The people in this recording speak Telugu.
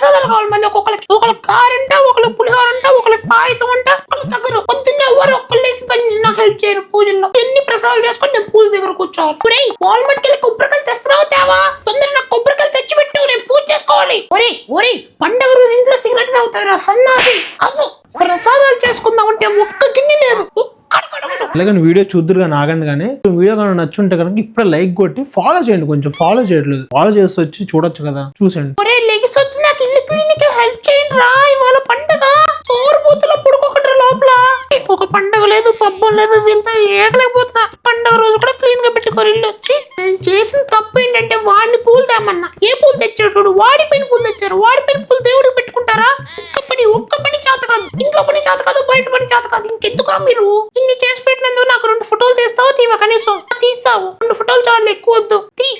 ప్రసాదాలు కావాలి మంది ఒక్కొక్కరికి ఒకళ్ళకి కారు అంట ఒకళ్ళకి పులిహోర ఒకళ్ళకి పాయసం అంట ఒకళ్ళు తగ్గరు పొద్దున్న ఎవరు ఒక్కళ్ళేసి పని నాకు హెల్ప్ చేయరు పూజల్లో. ఎన్ని ప్రసాదాలు చేసుకొని నేను పూజ దగ్గర కూర్చోవాలి. వాల్మార్ట్కి వెళ్ళి కొబ్బరికాయలు తెస్తున్నావు తేవా? తొందరగా నాకు కొబ్బరికాయలు తెచ్చిపెట్టు నేను పూజ చేసుకోవాలి. ఒరే ఒరే పండగ రోజు ఇంట్లో సిగరెట్ అవుతారా సన్నాసి? అవు ప్రసాదాలు చేసుకుందాం అంటే ఒక్క గిన్నె లేదు. అలాగే వీడియో చూద్దరు కానీ ఆగండి కానీ వీడియో కానీ నచ్చుంటే కనుక ఇప్పుడే లైక్ కొట్టి ఫాలో చేయండి కొంచెం ఫాలో చేయట్లేదు. ఫాలో చేసి వచ్చి చూడొచ్చు కదా చూసండి లేదు పబ్బం లేదు వీళ్ళతో ఏగలేకపోతున్నా పండుగ రోజు కూడా క్లీన్గా పెట్టుకోరు ఇల్లు వచ్చి నేను చేసిన తప్పు ఏంటంటే వాడిని పూలు తేమన్నా. ఏ పూలు తెచ్చారు చూడు వాడి పైన పూలు తెచ్చారు. వాడి పైన పూలు దేవుడికి పెట్టుకుంటారా? ఒక్క పని ఒక్క పని చేత కాదు. ఇంట్లో పని చేత కాదు బయట పని చేత కాదు. ఇంకెందుకు మీరు? ఇన్ని చేసి పెట్టినందుకు నాకు రెండు ఫోటోలు తీస్తావా? తీవా కనీసం. తీస్తావు. రెండు ఫోటోలు చాలు ఎక్కువ వద్దు. తీ.